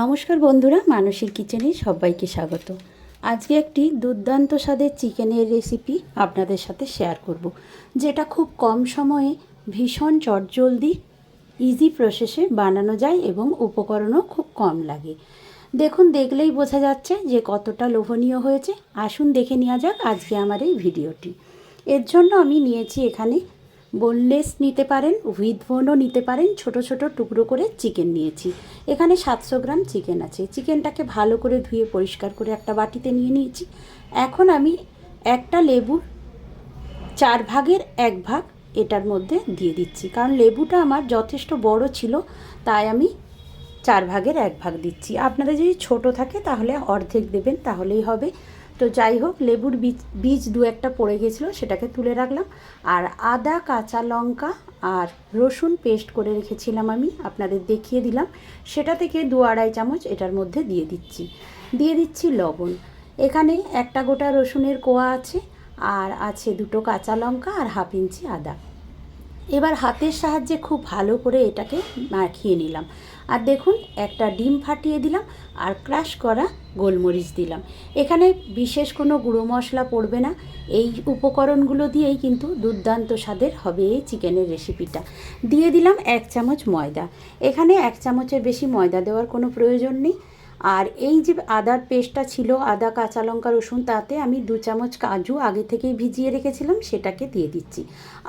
নমস্কার বন্ধুরা, মানসীর কিচেনে সবাইকে স্বাগত। আজকে একটি দুর্দান্ত স্বাদের চিকেনের রেসিপি আপনাদের সাথে শেয়ার করব, যেটা খুব কম সময়ে ভীষণ চটজলদি ইজি প্রসেসে বানানো যায় এবং উপকরণও খুব কম লাগে। দেখুন, দেখলেই বোঝা যাচ্ছে যে কতটা লোভনীয় হয়েছে। আসুন দেখে নেওয়া যাক আজকে আমার এই ভিডিওটি এর জন্য আমি নিয়েছি এখানে বোনলেস নিতে পারেন উইথ বোনও নিতে পারেন। ছোট ছোট টুকরো করে চিকেন নিয়েছি। এখানে সাতশো গ্রাম চিকেন আছে। চিকেনটাকে ভালো করে ধুয়ে পরিষ্কার করে একটা বাটিতে নিয়ে নিয়েছি। এখন আমি একটা লেবুর চার ভাগের এক ভাগ এটার মধ্যে দিয়ে দিচ্ছি। কারণ লেবুটা আমার যথেষ্ট বড় ছিল, তাই আমি চার ভাগের এক ভাগ দিচ্ছি। আপনাদের যদি ছোট থাকে তাহলে অর্ধেক দেবেন, তাহলেই হবে। তো যাই হোক, লেবুর বীজ বীজ দু একটা পড়ে গেছিল, সেটাকে তুলে রাখলাম। আর আদা, কাঁচা লঙ্কা আর রসুন পেস্ট করে রেখেছিলাম আমি, আপনাদের দেখিয়ে দিলাম। সেটা থেকে দু আড়াই চামচ এটার মধ্যে দিয়ে দিচ্ছি। দিয়ে দিচ্ছি লবণ। এখানে একটা গোটা রসুনের কোয়া আছে, আর আছে দুটো কাঁচা লঙ্কা আর হাফ ইঞ্চি আদা। এবার হাতের সাহায্যে খুব ভালো করে এটাকে মাখিয়ে নিলাম। আর দেখুন, একটা ডিম ফাটিয়ে দিলাম আর ক্রাশ করা গোলমরিচ দিলাম। এখানে বিশেষ কোনো গুঁড়ো মশলা পড়বে না। এই উপকরণগুলো দিয়েই কিন্তু দুর্দান্ত স্বাদের হবে এই চিকেনের রেসিপিটা। দিয়ে দিলাম এক চামচ ময়দা। এখানে এক চামচের বেশি ময়দা দেওয়ার কোনো প্রয়োজন নেই। আর এই যে আদার পেস্টটা ছিল, আদা, কাঁচা লঙ্কা, রসুন, তাতে আমি দু চামচ কাজু আগে থেকেই ভিজিয়ে রেখেছিলাম, সেটাকে দিয়ে দিচ্ছি।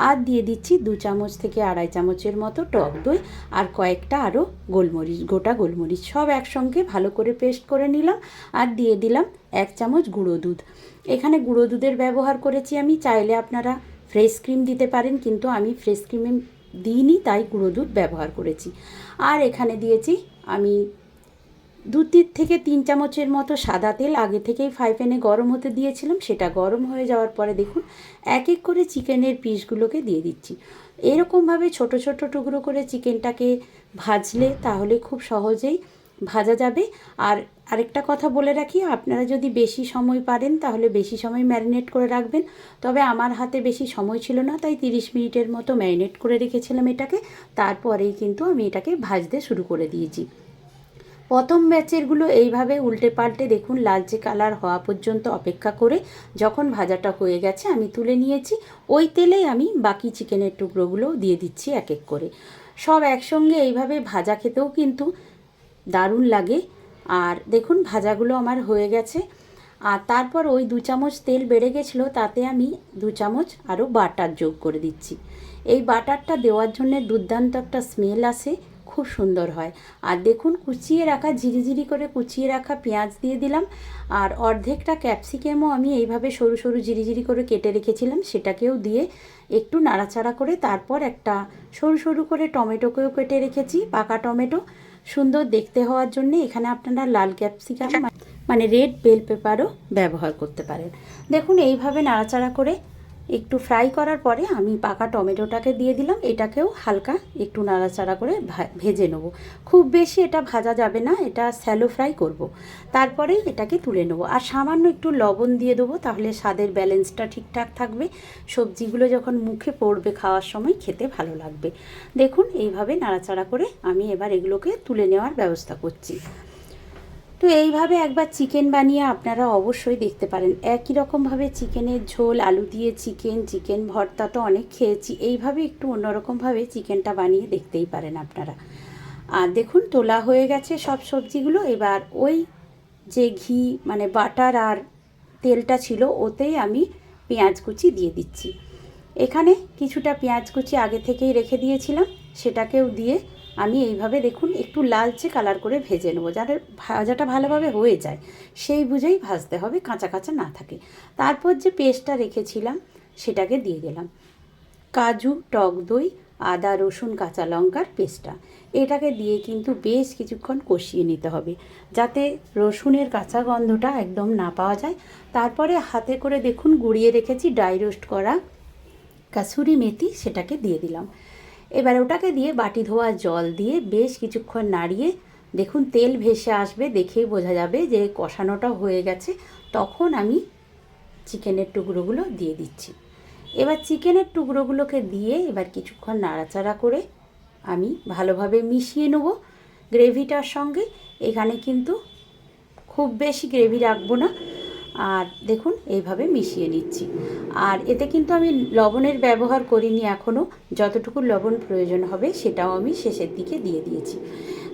আর দিয়ে দিচ্ছি দু চামচ থেকে আড়াই চামচের মতো টক দই আর কয়েকটা আরও গোলমরিচ, গোটা গোলমরিচ, সব একসঙ্গে ভালো করে পেস্ট করে নিলাম আর দিয়ে দিলাম এক চামচ গুঁড়ো দুধ। এখানে গুঁড়ো দুধের ব্যবহার করেছি আমি, চাইলে আপনারা ফ্রেশ ক্রিম দিতে পারেন, কিন্তু আমি ফ্রেশ ক্রিমে দিইনি, তাই গুঁড়ো দুধ ব্যবহার করেছি। আর এখানে দিয়েছি আমি দু থেকে তিন চামচের মতো সাদা তেল আগে থেকেই ফ্রাই প্যানে গরম হতে দিয়েছিলাম, সেটা গরম হয়ে যাওয়ার পরে দেখুন, এক এক করে চিকেনের পিসগুলোকে দিয়ে দিচ্ছি। এরকমভাবে ছোট ছোট টুকরো করে চিকেনটাকে ভাজলে তাহলে খুব সহজেই ভাজা যাবে। আর আরেকটা কথা বলে রাখি, আপনারা যদি বেশি সময় পারেন তাহলে বেশি সময় ম্যারিনেট করে রাখবেন। তবে আমার হাতে বেশি সময় ছিল না, তাই তিরিশ মিনিটের মতো ম্যারিনেট করে রেখেছিলাম এটাকে। তারপরেই কিন্তু আমি এটাকে ভাজতে শুরু করে দিয়েছি। প্রথম ব্যাচেরগুলো এইভাবে উল্টে পাল্টে দেখুন লালচে কালার হওয়া পর্যন্ত অপেক্ষা করে যখন ভাজাটা হয়ে গেছে আমি তুলে নিয়েছি। ওই তেলেই আমি বাকি চিকেনের টুকরোগুলো দিয়ে দিচ্ছি এক এক করে। সব একসঙ্গে এইভাবে ভাজা খেতেও কিন্তু দারুণ লাগে। আর দেখুন ভাজাগুলো আমার হয়ে গেছে। আর তারপর ওই দু চামচ তেল বেড়ে গেছিল, তাতে আমি দু চামচ আরও বাটার যোগ করে দিচ্ছি। এই বাটারটা দেওয়ার জন্য দুর্দান্ত একটা স্মেল আসে। খুব সুন্দর হয়। আর দেখুন, কুচিয়ে রাখা, ঝিরিঝিরি করে কুচিয়ে রাখা পেঁয়াজ দিয়ে দিলাম। আর অর্ধেকটা ক্যাপসিকামও আমি এইভাবে সরু সরু ঝিরিঝিরি করে কেটে রেখেছিলাম, সেটাকেও দিয়ে একটু নাড়াচাড়া করে তারপর একটা সরু সরু করে টমেটোকেও কেটে রেখেছি, পাকা টমেটো। সুন্দর দেখতে হওয়ার জন্য এখানে আপনারা লাল ক্যাপসিকাম মানে রেড বেল পেপারও ব্যবহার করতে পারেন। দেখুন, এইভাবে নাড়াচাড়া করে একটু ফ্রাই করার পরে আমি পাকা টমেটোটাকে দিয়ে দিলাম। এটাকেও হালকা একটু নাড়াচাড়া করে ভেজে নেব। খুব বেশি এটা ভাজা যাবে না, এটা স্যালো ফ্রাই করব। তারপরেই এটাকে তুলে নেব। আর সামান্য একটু লবণ দিয়ে দেবো, তাহলে স্বাদের ব্যালেন্সটা ঠিকঠাক থাকবে। সবজিগুলো যখন মুখে পড়বে খাওয়ার সময়, খেতে ভালো লাগবে। দেখুন, এইভাবে নাড়াচাড়া করে আমি এবার এগুলোকে তুলে নেওয়ার ব্যবস্থা করছি। তো এইভাবে একবার চিকেন বানিয়ে আপনারা অবশ্যই দেখতে পারেন। একই রকমভাবে চিকেনের ঝোল, আলু দিয়ে চিকেন চিকেন ভর্তা তো অনেক খেয়েছি। এইভাবে একটু অন্যরকমভাবে চিকেনটা বানিয়ে দেখতেই পারেন আপনারা। আর দেখুন, তোলা হয়ে গেছে সব সবজিগুলো। এবার ওই যে ঘি মানে বাটার আর তেলটা ছিল, ওতেই আমি পেঁয়াজ কুচি দিয়ে দিচ্ছি। এখানে কিছুটা পেঁয়াজ কুচি আগে থেকেই রেখে দিয়েছিলাম। সেটাকেও দিয়ে আমি এইভাবে দেখুন একটু লালচে কালার করে ভেজে নেব, যাতে ভাজাটা ভালোভাবে হয়ে যায়। সেই বুঝেই ভাজতে হবে, কাঁচা কাঁচা না থাকে। তারপর যে পেস্টটা রেখেছিলাম, সেটাকে দিয়ে দিলাম। কাজু, টক দই, আদা, রসুন, কাঁচা লঙ্কার পেস্টটা এটাকে দিয়ে কিন্তু বেশ কিছুক্ষণ কষিয়ে নিতে হবে, যাতে রসুনের কাঁচা গন্ধটা একদম না পাওয়া যায়। তারপরে হাতে করে দেখুন, গুঁড়িয়ে রেখেছি ড্রাই রোস্ট করা কাসুরি মেথি, সেটাকে দিয়ে দিলাম। এবার ওটাকে দিয়ে বাটি ধোয়া, জল দিয়ে বেশ কিছুক্ষণ নাড়িয়ে দেখুন তেল ভেসে আসবে দেখেই বোঝা যাবে যে কষানোটা হয়ে গেছে। তখন আমি চিকেনের টুকরোগুলো দিয়ে দিচ্ছি। এবার চিকেনের টুকরোগুলোকে দিয়ে এবার কিছুক্ষণ নাড়াচাড়া করে আমি ভালোভাবে মিশিয়ে নেব গ্রেভিটার সঙ্গে। এখানে কিন্তু খুব বেশি গ্রেভি রাখব না। আর দেখুন, এইভাবে মিশিয়ে নিচ্ছি। আর এতে কিন্তু আমি লবণের ব্যবহার করিনি এখনও যতটুকু লবণ প্রয়োজন হবে সেটাও আমি শেষের দিকে দিয়ে দিয়েছি।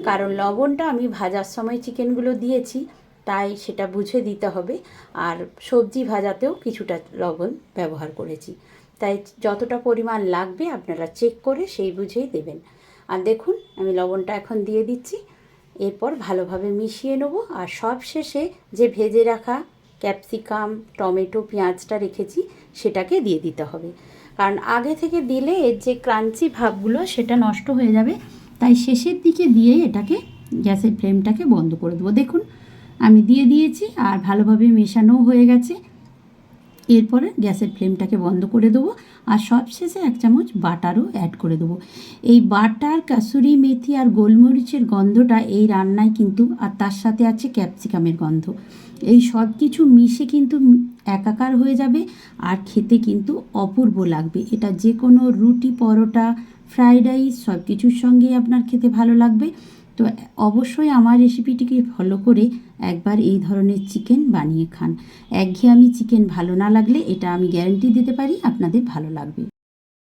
কারণ লবণটা আমি ভাজার সময় চিকেনগুলো দিয়েছি, তাই সেটা বুঝে দিতে হবে। আর সবজি ভাজাতেও কিছুটা লবণ ব্যবহার করেছি। তাই যতটা পরিমাণ লাগবে আপনারা চেক করে সেই বুঝেই দেবেন। আর দেখুন, আমি লবণটা এখন দিয়ে দিচ্ছি। এরপর ভালোভাবে মিশিয়ে নেব। আর সব শেষে যে ভেজে রাখা ক্যাপসিকাম, টমেটো, পেঁয়াজটা রেখেছি, সেটাকে দিয়ে দিতে হবে। কারণ আগে থেকে দিলে এর যে ক্রাঞ্চি ভাবগুলো, সেটা নষ্ট হয়ে যাবে। তাই শেষের দিকে দিয়েই এটাকে গ্যাসের ফ্লেমটাকে বন্ধ করে দেবো। দেখুন, আমি দিয়ে দিয়েছি আর ভালোভাবে মেশানোও হয়ে গেছে। এরপরে গ্যাসের ফ্লেমটাকে বন্ধ করে দেবো আর সবশেষে এক চামচ বাটারও অ্যাড করে দেবো। এই বাটার, কাসুরি মেথি আর গোলমরিচের গন্ধটা এই রান্নায় কিন্তু আর তার সাথে আছে ক্যাপসিকামের গন্ধ। এই সব কিছু মিশে কিন্তু একাকার হয়ে যাবে আর খেতে কিন্তু অপূর্ব লাগবে। এটা যে কোনো রুটি, পরোটা, ফ্রাইড রাইস সব কিছুর সঙ্গেই আপনার খেতে ভালো লাগবে। তো অবশ্যই আমার রেসিপিটিকে ফলো করে একবার এই ধরনের চিকেন বানিয়ে খান। একঘেয়ে আমি চিকেন ভালো না লাগলে এটা আমি গ্যারেন্টি দিতে পারি, আপনাদের ভালো লাগবে।